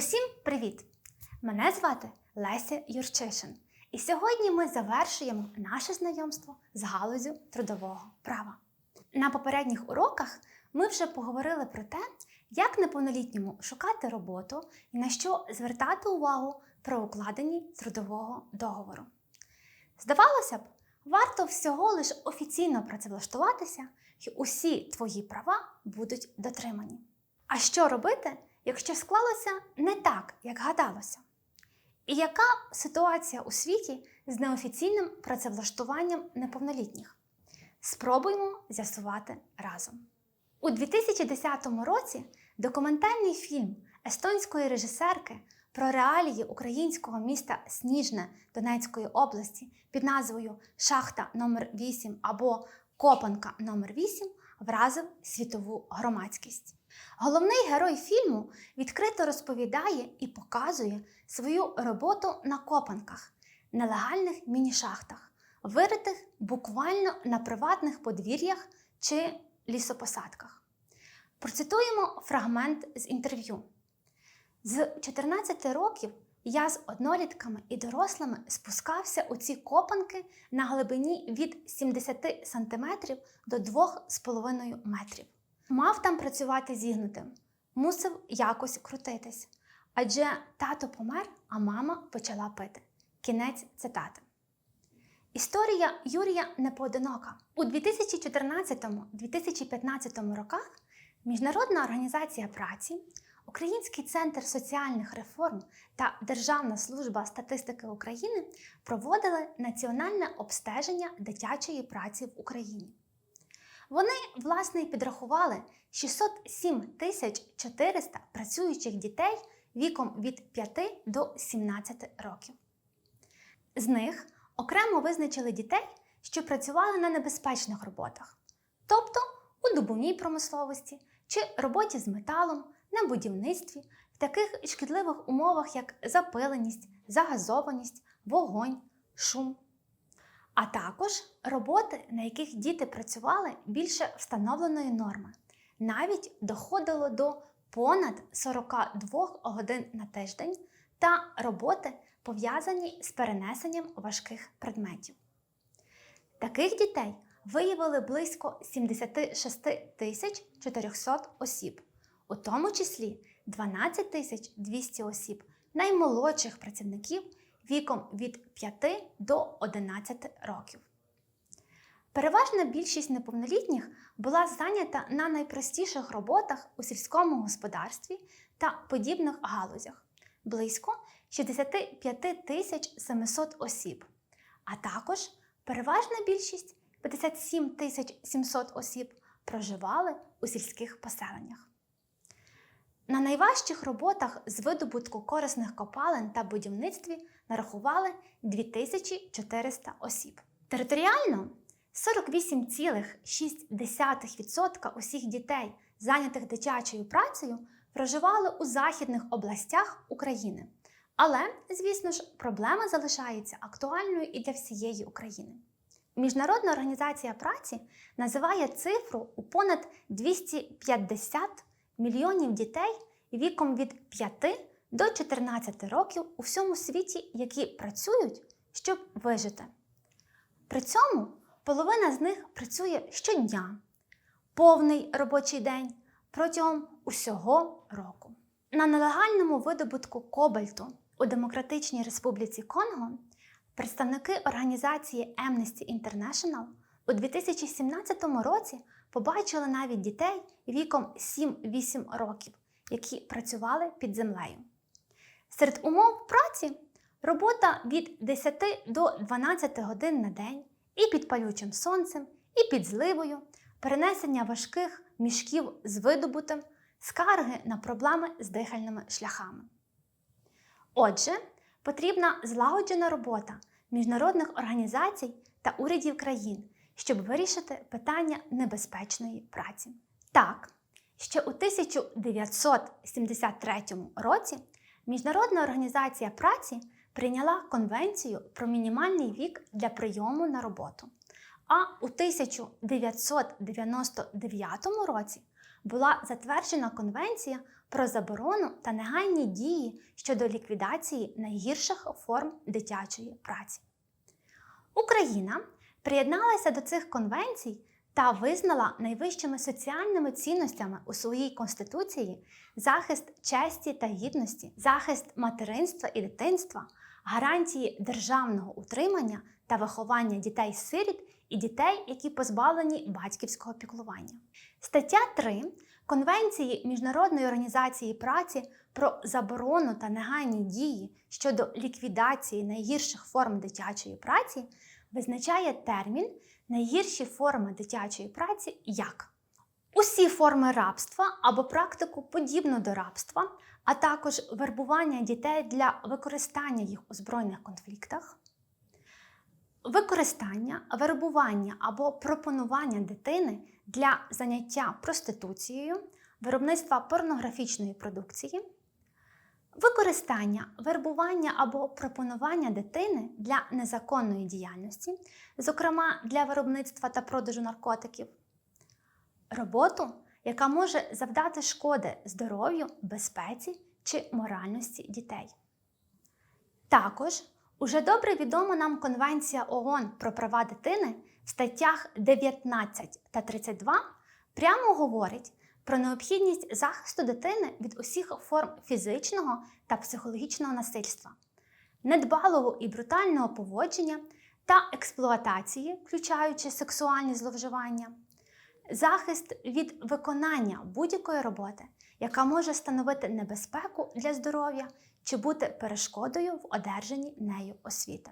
Усім привіт! Мене звати Леся Юрчишин, і сьогодні ми завершуємо наше знайомство з галузю трудового права. На попередніх уроках ми вже поговорили про те, як неповнолітньому шукати роботу і на що звертати увагу при укладенні трудового договору. Здавалося б, варто всього лиш офіційно працевлаштуватися, і усі твої права будуть дотримані. А що робити, якщо склалося не так, як гадалося? І яка ситуація у світі з неофіційним працевлаштуванням неповнолітніх? Спробуємо з'ясувати разом. У 2010 році документальний фільм естонської режисерки про реалії українського міста Сніжне Донецької області під назвою Шахта номер 8 або Копанка номер 8 вразив світову громадськість. Головний герой фільму відкрито розповідає і показує свою роботу на копанках, нелегальних міні-шахтах, виритих буквально на приватних подвір'ях чи лісопосадках. Процитуємо фрагмент з інтерв'ю. З 14 років я з однолітками і дорослими спускався у ці копанки на глибині від 70 см до 2,5 метрів. Мав там працювати зігнутим, мусив якось крутитись. Адже тато помер, а мама почала пити. Кінець цитати. Історія Юрія не поодинока. У 2014-2015 роках Міжнародна організація праці, Український центр соціальних реформ та Державна служба статистики України проводили національне обстеження дитячої праці в Україні. Вони, власне, і підрахували 607 тисяч 400 працюючих дітей віком від 5 до 17 років. З них окремо визначили дітей, що працювали на небезпечних роботах, тобто у добувній промисловості чи роботі з металом, на будівництві, в таких шкідливих умовах, як запиленість, загазованість, вогонь, шум. А також роботи, на яких діти працювали більше встановленої норми, навіть доходило до понад 42 годин на тиждень та роботи, пов'язані з перенесенням важких предметів. Таких дітей виявили близько 76 тисяч 400 осіб, у тому числі 12 тисяч 200 осіб наймолодших працівників віком від 5 до 11 років. Переважна більшість неповнолітніх була зайнята на найпростіших роботах у сільському господарстві та подібних галузях близько 65 тисяч 700 осіб, а також переважна більшість 57 тисяч 700 осіб проживали у сільських поселеннях. На найважчих роботах з видобутку корисних копалин та будівництві нарахували 2400 осіб. Територіально 48,6% усіх дітей, зайнятих дитячою працею, проживали у західних областях України. Але, звісно ж, проблема залишається актуальною і для всієї України. Міжнародна організація праці називає цифру у понад 250 мільйонів дітей віком від 5 до 14 років у всьому світі, які працюють, щоб вижити. При цьому половина з них працює щодня, повний робочий день протягом усього року. На нелегальному видобутку кобальту у Демократичній Республіці Конго представники організації Amnesty International у 2017 році побачили навіть дітей віком 7-8 років, які працювали під землею. Серед умов праці робота від 10 до 12 годин на день і під палючим сонцем, і під зливою, перенесення важких мішків з видобутим, скарги на проблеми з дихальними шляхами. Отже, потрібна злагоджена робота міжнародних організацій та урядів країн, щоб вирішити питання небезпечної праці. Так, ще у 1973 році Міжнародна організація праці прийняла Конвенцію про мінімальний вік для прийому на роботу. А у 1999 році була затверджена Конвенція про заборону та негайні дії щодо ліквідації найгірших форм дитячої праці. Україна приєдналася до цих конвенцій та визнала найвищими соціальними цінностями у своїй конституції захист честі та гідності, захист материнства і дитинства, гарантії державного утримання та виховання дітей-сиріт і дітей, які позбавлені батьківського піклування. Стаття 3 Конвенції Міжнародної організації праці про заборону та негайні дії щодо ліквідації найгірших форм дитячої праці визначає термін найгірші форми дитячої праці як усі форми рабства або практику подібну до рабства, а також вербування дітей для використання їх у збройних конфліктах, використання, вербування або пропонування дитини для заняття проституцією, виробництва порнографічної продукції. Використання, вербування або пропонування дитини для незаконної діяльності, зокрема для виробництва та продажу наркотиків, роботу, яка може завдати шкоди здоров'ю, безпеці чи моральності дітей. Також уже добре відома нам Конвенція ООН про права дитини в статтях 19 та 32 прямо говорить про необхідність захисту дитини від усіх форм фізичного та психологічного насильства, недбалого і брутального поводження та експлуатації, включаючи сексуальні зловживання, захист від виконання будь-якої роботи, яка може становити небезпеку для здоров'я чи бути перешкодою в одержанні нею освіти.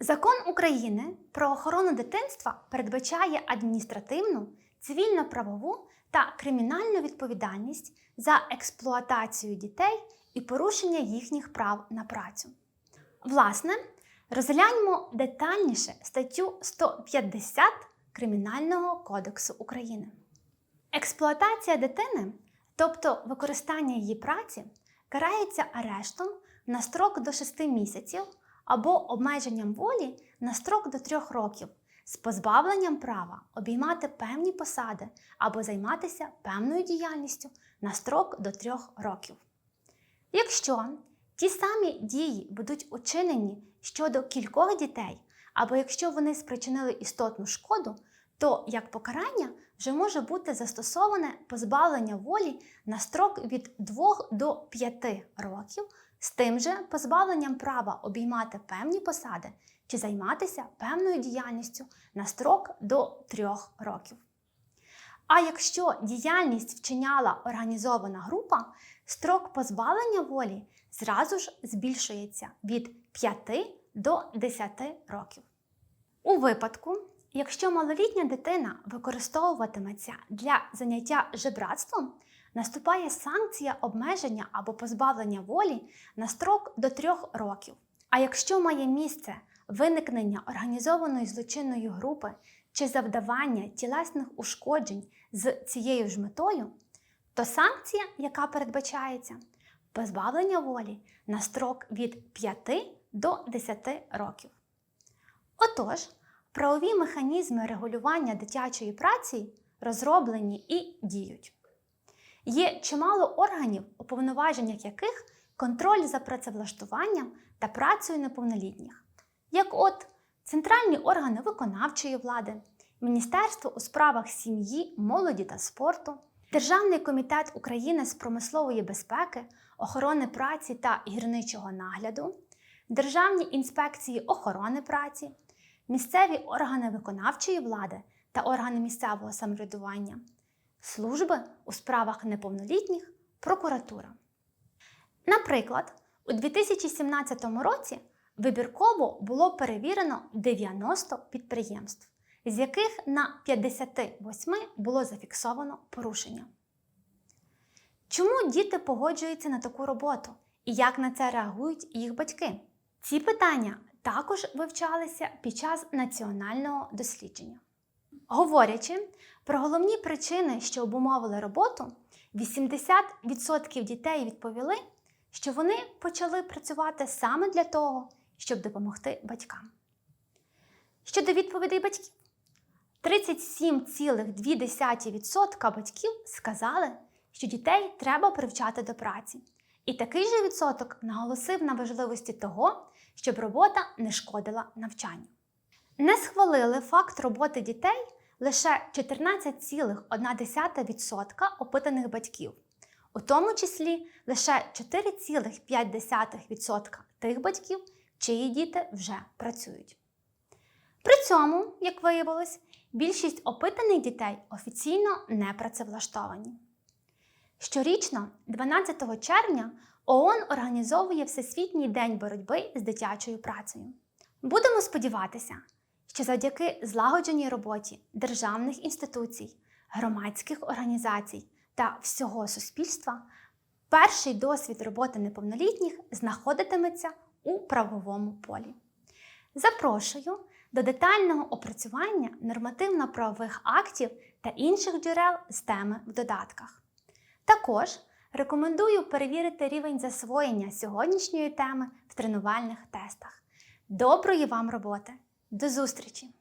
Закон України про охорону дитинства передбачає адміністративну, цивільно-правову та кримінальну відповідальність за експлуатацію дітей і порушення їхніх прав на працю. Власне, розгляньмо детальніше статтю 150 Кримінального кодексу України. Експлуатація дитини, тобто використання її праці, карається арештом на строк до 6 місяців або обмеженням волі на строк до 3 років з позбавленням права обіймати певні посади або займатися певною діяльністю на строк до 3 років. Якщо ті самі дії будуть учинені щодо кількох дітей, або якщо вони спричинили істотну шкоду, то як покарання вже може бути застосоване позбавлення волі на строк від 2 до 5 років з тим же позбавленням права обіймати певні посади чи займатися певною діяльністю на строк до 3 років. А якщо діяльність вчиняла організована група, строк позбавлення волі зразу ж збільшується від 5 до 10 років. У випадку, якщо малолітня дитина використовуватиметься для заняття жебратством, наступає санкція обмеження або позбавлення волі на строк до 3 років. А якщо має місце виникнення організованої злочинної групи чи завдавання тілесних ушкоджень з цією ж метою, то санкція, яка передбачається, позбавлення волі на строк від 5 до 10 років. Отож, правові механізми регулювання дитячої праці розроблені і діють. Є чимало органів, у повноваженнях яких контроль за працевлаштуванням та працею неповнолітніх, як от центральні органи виконавчої влади, Міністерство у справах сім'ї, молоді та спорту, Державний комітет України з промислової безпеки, охорони праці та гірничого нагляду, Державні інспекції охорони праці, місцеві органи виконавчої влади та органи місцевого самоврядування, служби у справах неповнолітніх, прокуратура. Наприклад, у 2017 році вибірково було перевірено 90 підприємств, з яких на 58 було зафіксовано порушення. Чому діти погоджуються на таку роботу і як на це реагують їх батьки? Ці питання також вивчалися під час національного дослідження. Говорячи про головні причини, що обумовили роботу, 80% дітей відповіли, що вони почали працювати саме для того, щоб допомогти батькам. Щодо відповідей батьків, 37,2% батьків сказали, що дітей треба привчати до праці. І такий же відсоток наголосив на важливості того, щоб робота не шкодила навчанню. Не схвалили факт роботи дітей лише 14,1% опитаних батьків, у тому числі лише 4,5% тих батьків, чиї діти вже працюють. При цьому, як виявилось, більшість опитаних дітей офіційно не працевлаштовані. Щорічно, 12 червня, ООН організовує Всесвітній день боротьби з дитячою працею. Будемо сподіватися, що завдяки злагодженій роботі державних інституцій, громадських організацій та всього суспільства перший досвід роботи неповнолітніх знаходитиметься у правовому полі. Запрошую до детального опрацювання нормативно-правових актів та інших джерел з теми в додатках. Також рекомендую перевірити рівень засвоєння сьогоднішньої теми в тренувальних тестах. Доброї вам роботи! До зустрічі!